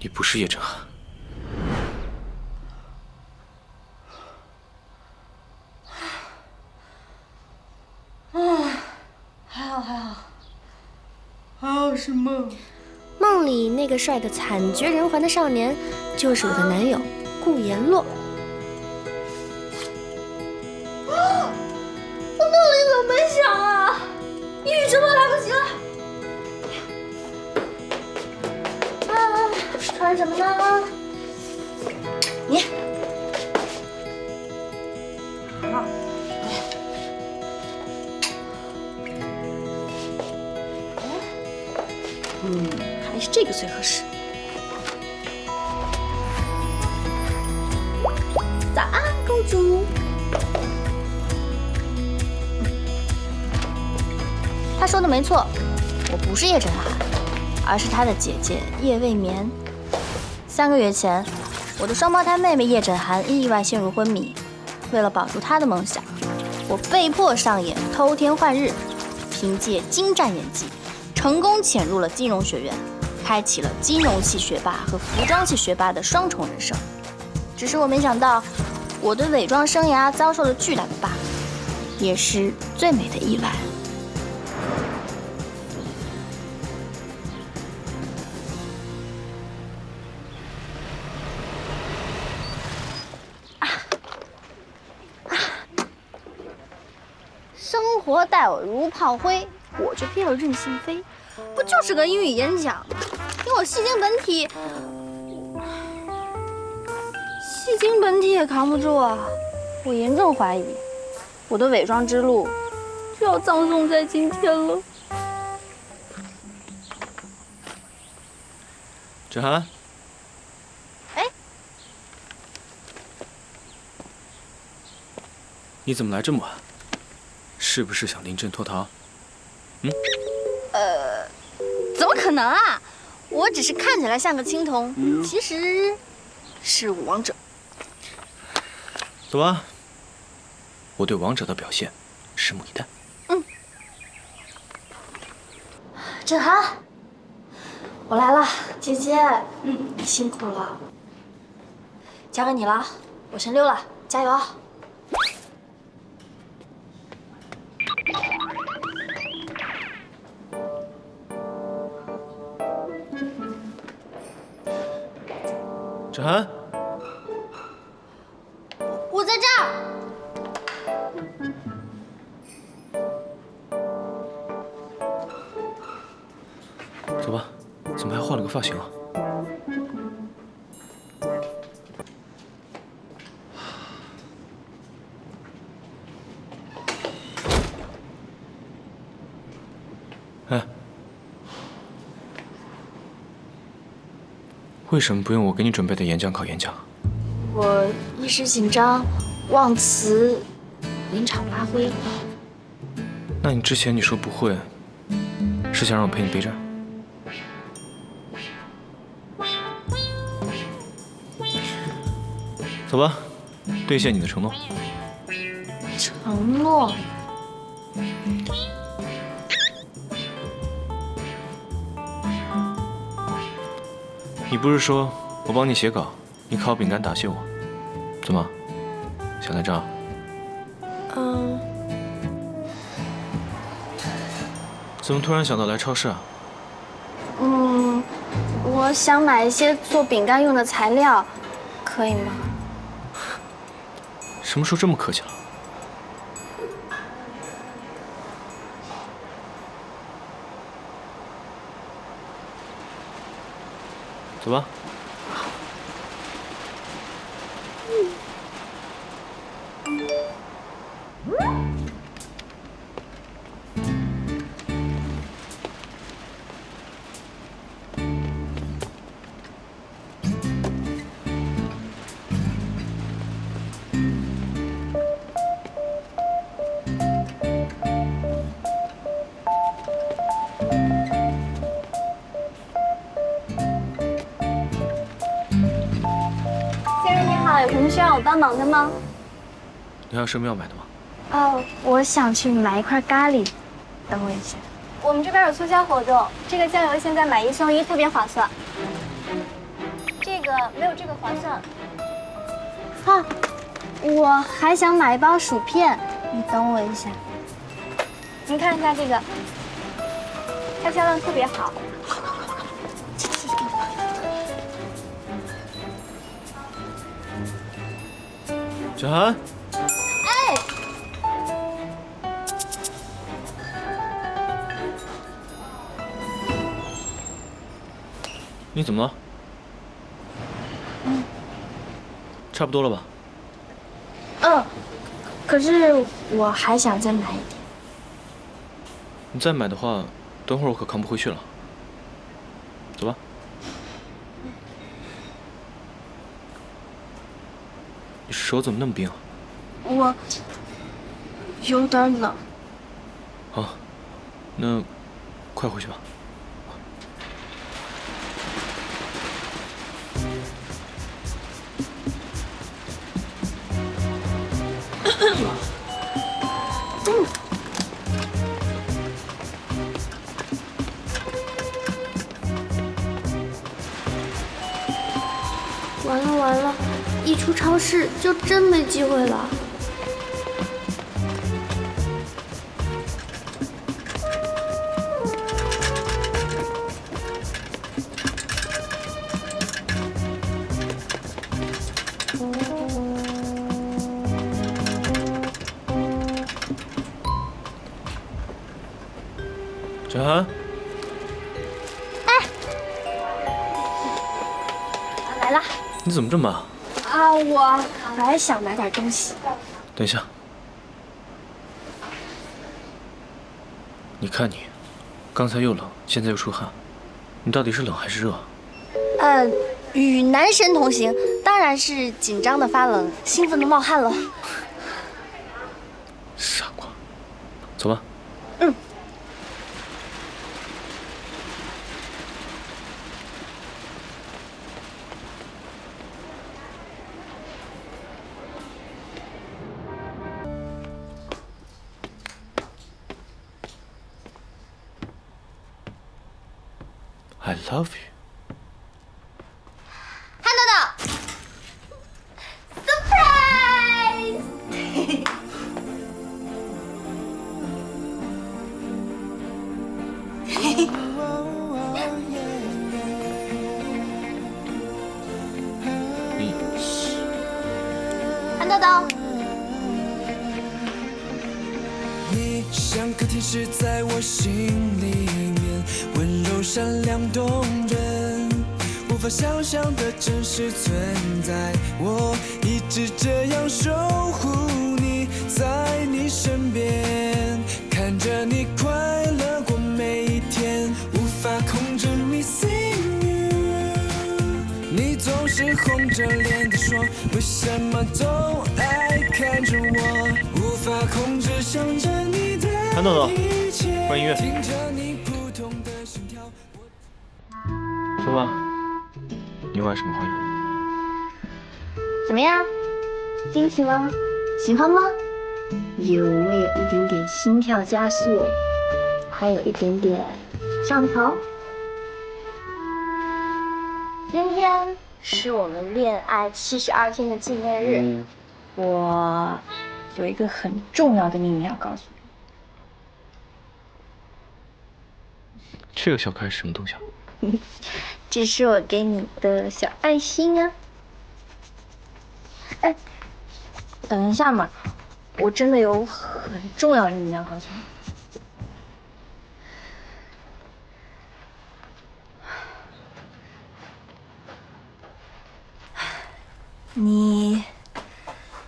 你不是叶振寒。还好还好，还好是梦。梦里那个帅得惨绝人寰的少年，就是我的男友顾言洛。穿什么呢？你。好。嗯，还是这个最合适。早安，公主。他说的没错，我不是叶振寒，而是他的姐姐叶未眠。三个月前，我的双胞胎妹妹叶振寒意外陷入昏迷，为了保住她的梦想，我被迫上演偷天换日，凭借精湛演技。成功潜入了金融学院，开启了金融系学霸和服装系学霸的双重人生。只是我没想到，我的伪装生涯遭受了巨大的 bug，也是最美的意外。待我如炮灰。我就偏要任性飞，不就是个英语演讲？凭我戏精本体，戏精本体也扛不住啊！我严重怀疑，我的伪装之路就要葬送在今天了。芷涵，哎，你怎么来这么晚？是不是想临阵脱逃？嗯，呃，怎么可能啊！我只是看起来像个青铜，其实是王者。走吧，我对王者的表现拭目以待。嗯，振涵，我来了，姐姐，嗯，辛苦了，交给你了，我先溜了，加油走吧，怎么还换了个发型啊？哎。为什么不用我给你准备的演讲考演讲？我一时紧张，忘词，临场发挥。那你之前你说不会，是想让我陪你备战？走吧，兑现你的承诺。承诺。你不是说我帮你写稿，你烤饼干答谢我？怎么想赖账？嗯。怎么突然想到来超市啊？嗯，我想买一些做饼干用的材料，可以吗？什么时候这么客气了？走吧。帮忙的吗？你还有什么要买的吗？哦，我想去买一块咖喱，等我一下。我们这边有促销活动，这个酱油现在买一送一，特别划算。这个没有这个划算。啊，我还想买一包薯片，你等我一下。您看一下这个，它销量特别好。小韩，你怎么了？差不多了吧？嗯，可是我还想再买一点。你再买的话，等会儿我可扛不回去了。走吧。你手怎么那么冰啊？我有点冷。好，那快回去吧。完 了完了，一出超市就真没机会了。陈涵，哎，来了！你怎么这么慢？啊，我还想买点东西。等一下，你看你，刚才又冷，现在又出汗，你到底是冷还是热？呃，与男神同行，当然是紧张的发冷，兴奋的冒汗了。I love you。实存在。我一直这样守护你，在你身边，看着你快乐过每一天，无法控制 missing you。你总是红着脸的说，为什么都爱看着我，无法控制想着你的韩豆豆一切，关音乐听着你扑通的心跳。说吧，你玩什么花样？怎么样？惊喜吗？喜欢吗？有没有一点点心跳加速？还有一点点上头？今天是我们恋爱七十二天的纪念日，我有一个很重要的秘密要告诉你。这个小可爱是什么东西啊？这是我给你的小爱心啊！哎，等一下嘛，我真的有很重要的事情要告诉你。你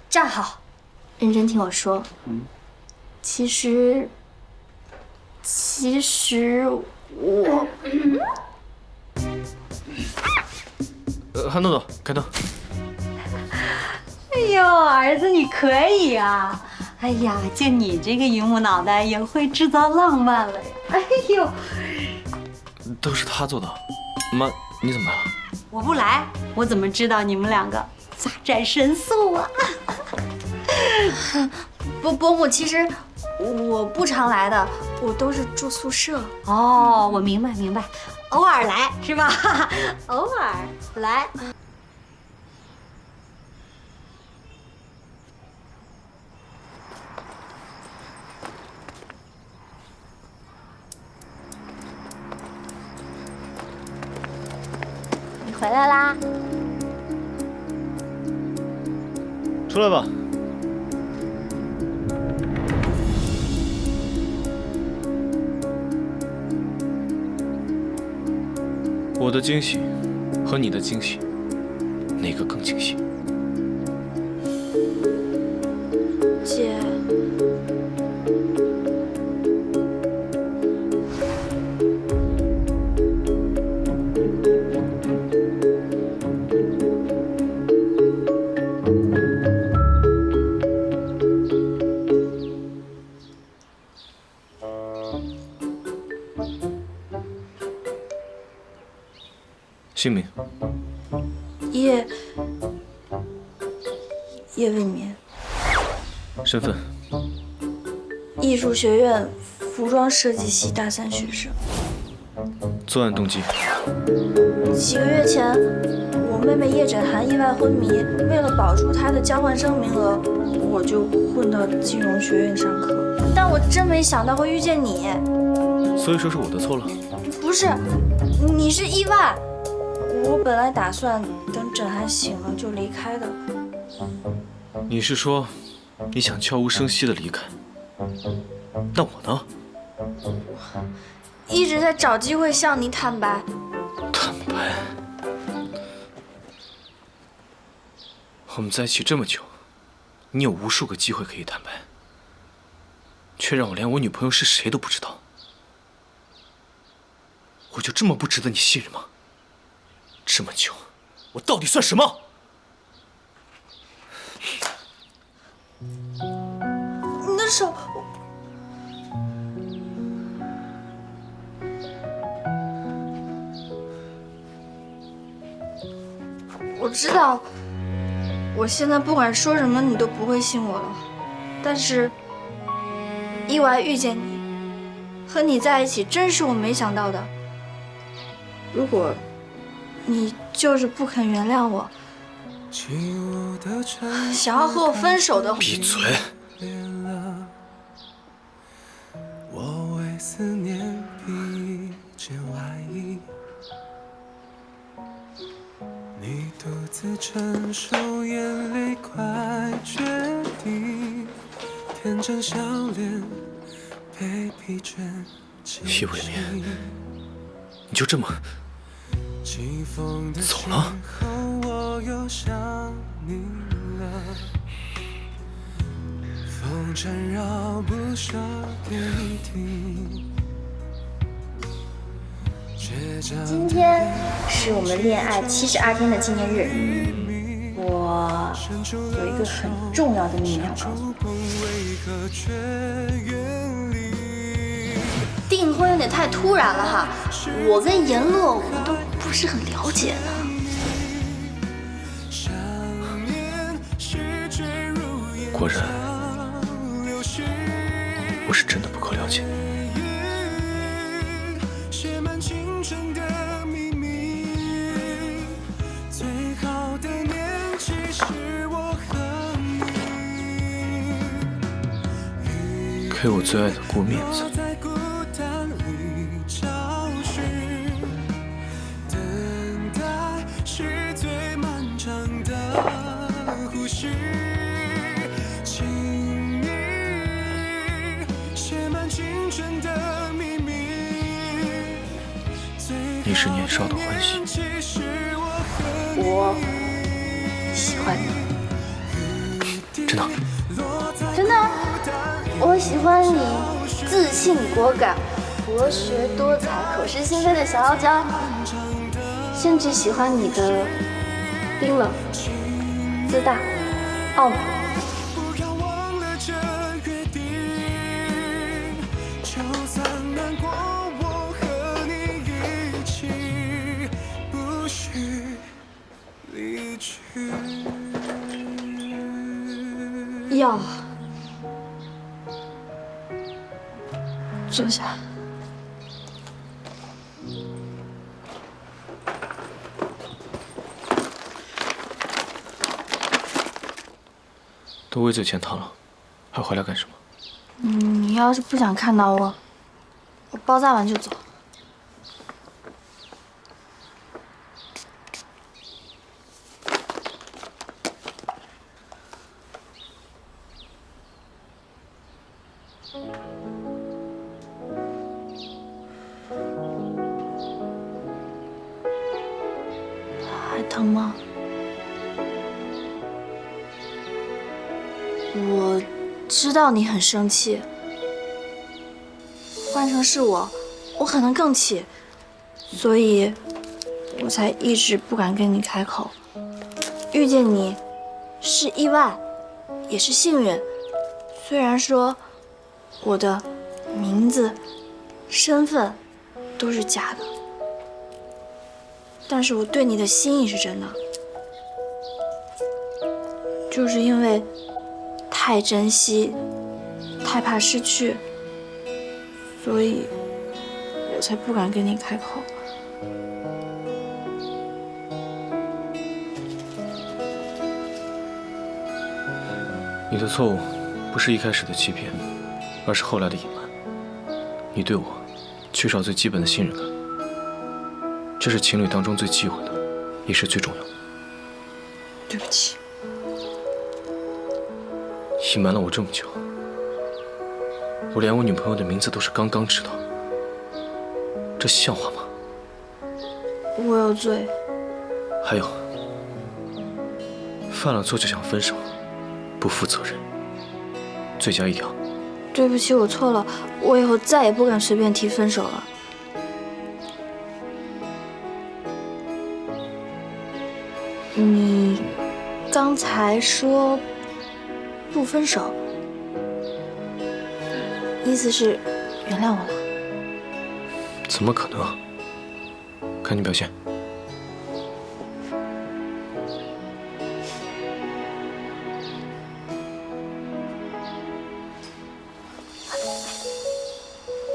站好，认真听我说。嗯。其实，其实我。呃，韩豆豆，开灯。哎呦，儿子你可以啊！哎呀，就你这个榆木脑袋也会制造浪漫了呀！哎呦，都是他做的。妈，你怎么来了？我不来，我怎么知道你们两个大展神速啊？伯，伯母，其实我不常来的，我都是住宿舍。哦，我明白明白，偶尔来是吧？偶尔来。出来吧。我的惊喜和你的惊喜，哪个更惊喜？姓名？叶叶未眠，身份？艺术学院服装设计系大三学生。作案动机？几个月前，我妹妹叶枕涵意外昏迷，为了保住她的交换生名额，我就混到金融学院上课。但我真没想到会遇见你，所以说是我的错了。不是，你是意外。我本来打算等枕寒醒了就离开的。你是说，你想悄无声息的离开？那我呢？一直在找机会向你坦白。坦白？我们在一起这么久，你有无数个机会可以坦白，却让我连我女朋友是谁都不知道。我就这么不值得你信任吗？这么久，我到底算什么？你的手，我知道，我现在不管说什么你都不会信我了。但是，意外遇见你，和你在一起，真是我没想到的。如果你就是不肯原谅我，想要和我分手的话，闭嘴！我为思念披件外衣，你独自承受眼泪，快决定。天真笑脸被疲倦叶未眠，你就这么走了？我又想你了，风缠绕不舍给听。今天是我们恋爱七十二天的纪念日，我有一个很重要的秘密要告诉你。订婚有点太突然了哈，我跟严乐我们都不是很了解呢。果然，我是真的不够了解你。写满青春的秘密，最好的年纪是我和你。给我最爱的姑面子。自信果敢、博学多才、口是心非的小傲娇，甚至喜欢你的冰冷、自大、傲慢。不坐下。都畏罪潜逃了，还回来干什么？嗯，你要是不想看到我，我包扎完就走。道你很生气，换成是我，我可能更气，所以我才一直不敢跟你开口。遇见你是意外，也是幸运。虽然说我的名字、身份都是假的，但是我对你的心意是真的。就是因为太珍惜，太怕失去，所以我才不敢跟你开口。你的错误不是一开始的欺骗，而是后来的隐瞒。你对我缺少最基本的信任感，这是情侣当中最忌讳的，也是最重要的。对不起，隐瞒了我这么久，我连我女朋友的名字都是刚刚知道，这像话吗？我有罪。还有，犯了错就想分手，不负责任，罪加一条。对不起，我错了，我以后再也不敢随便提分手了。你刚才说不分手，意思是原谅我了？怎么可能？看你表现。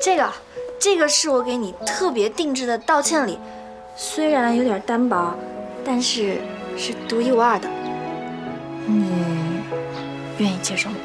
这个，这个是我给你特别定制的道歉礼，虽然有点单薄，但是是独一无二的。你愿意接受吗？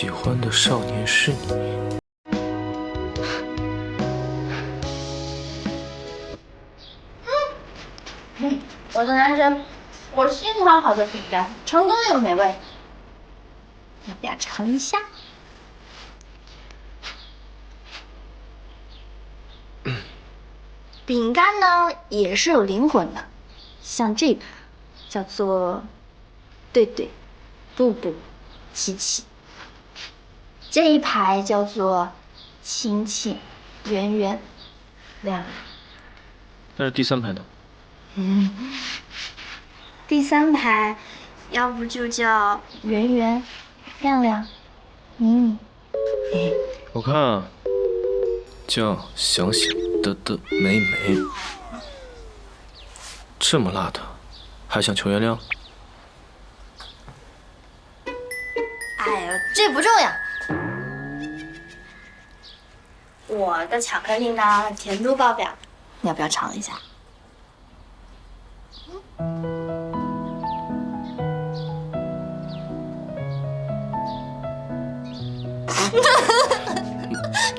喜欢的少年是你。我的男神，我新烤好的饼干，成功又美味，要不要尝一下？饼干呢也是有灵魂的，像这个叫做对对、布布、琪琪，这一排叫做亲戚、圆圆、亮亮。那是第三排的？嗯，第三排，要不就叫圆圆、亮亮、米米。我看啊，叫想想的的美美，这么辣的，还想求原谅？哎呀，这不重要。我的巧克力呢，甜度爆表，你要不要尝一下？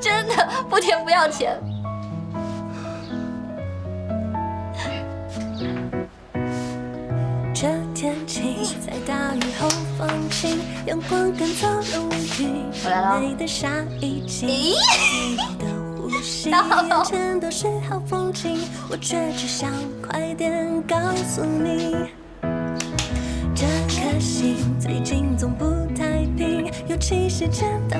真的不甜不要钱。这天气在大雨后放晴，阳光赶走了乌云，我来了美心，眼前都是好风景，我却只想快点告诉你，这颗心最近总不太平，尤其是见到